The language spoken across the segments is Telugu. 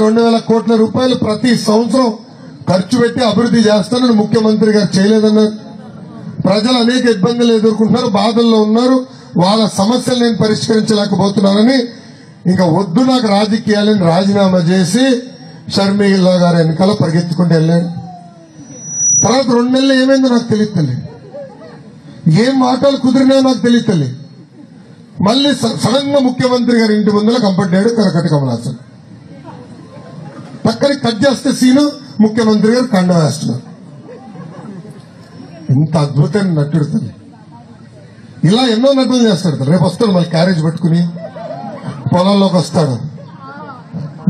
రెండు వేల కోట్ల రూపాయలు ప్రతి సంవత్సరం ఖర్చు పెట్టి అభివృద్ధి చేస్తానని ముఖ్యమంత్రి గారు చేయలేదన్నారు. ప్రజలు అనేక ఇబ్బందులు ఎదుర్కొంటున్నారు బాధల్లో ఉన్నారు. వాళ్ళ సమస్యలు నేను పరిష్కరించలేకపోతున్నానని ఇంకా వద్దు నాకు రాజకీయాలని రాజీనామా చేసి షర్మిల గారు వెనకాల పరిగెత్తుకుంటూ వెళ్ళాను తర్వాత రెండు నెలలు ఏమైందో నాకు తెలియతలే ఏం మాటలు కుదిరినాయో నాకు తెలియతలే మళ్ళీ స- సడన్గా ముఖ్యమంత్రి గారి ఇంటి ముందర కంపడ్డాడు కలకట కమలాసన్. పక్కన కట్ చేస్తే సీను ముఖ్యమంత్రి గారు కండ వేస్తున్నారు. ఇంత అద్భుతమైన నటుడు ఇలా ఎన్నో నటులు చేస్తాడు. రేపు వస్తాడు మళ్ళీ క్యారేజ్ పట్టుకుని. పొలంలోకి వస్తాడు.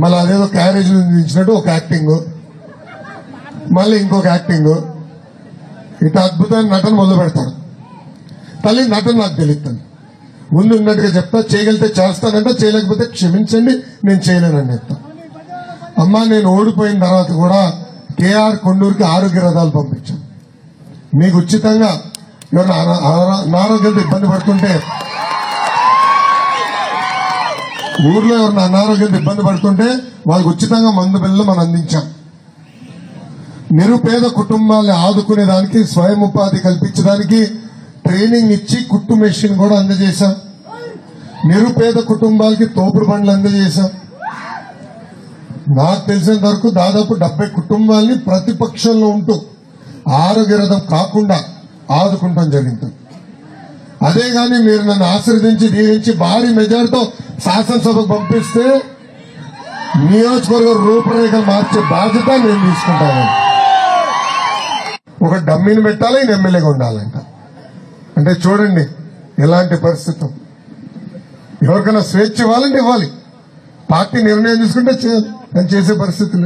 మళ్ళీ అదేదో క్యారేజ్ దించినట్టు ఒక యాక్టింగ్. మళ్ళీ ఇంకొక యాక్టింగ్. ఇంత అద్భుతమైన నటన మొదలు పెడతాడు. తల్లి నటన నాకు తెలియదు ముందు ఉన్నట్టుగా చెప్తా చేయగలిగితే చేస్తానంటే చేయలేకపోతే క్షమించండి నేను చేయలేనండి చెప్తాను అమ్మా నేను ఓడిపోయిన తర్వాత కూడా కేఆర్ కొండూరుకి ఆరోగ్య రథాలు పంపించాను మీకు ఉచితంగా ఎవరైనా అనారోగ్యంతో ఇబ్బంది పడుతుంటే ఊర్లో ఎవరైనా అనారోగ్యంతో ఇబ్బంది పడుతుంటే వాళ్ళకి ఉచితంగా మందు బిల్లు మనం అందించాం. నిరుపేద కుటుంబాన్ని ఆదుకునే దానికి స్వయం ఉపాధి కల్పించడానికి ట్రైనింగ్ ఇచ్చి కుట్టు మెషిన్ కూడా అందజేశాం. నిరుపేద కుటుంబాలకి తోపుడు బండ్లు అందజేశాం. నాకు తెలిసినంత వరకు దాదాపు డెబ్బై కుటుంబాల్ని ప్రతిపక్షంలో ఉంటూ ఆరోగ్య రథం కాకుండా ఆదుకుంటాం జరిగింది. అదే గాని మీరు నన్ను ఆశీర్వదించి దీవించి భారీ మెజార్టీతో శాసనసభకు పంపిస్తే నియోజకవర్గ రూపురేఖలు మార్చే బాధ్యత నేను తీసుకుంటాను. ఒక డమ్మిని పెట్టాలి ఈయన ఎమ్మెల్యేగా ఉండాలంట. అంటే చూడండి ఎలాంటి పరిస్థితి. ఎవరికైనా స్వేచ్ఛ ఇవ్వాలంటే ఇవ్వాలి. పార్టీ నిర్ణయం తీసుకుంటే చేయాలి. నేను చేసే పరిస్థితి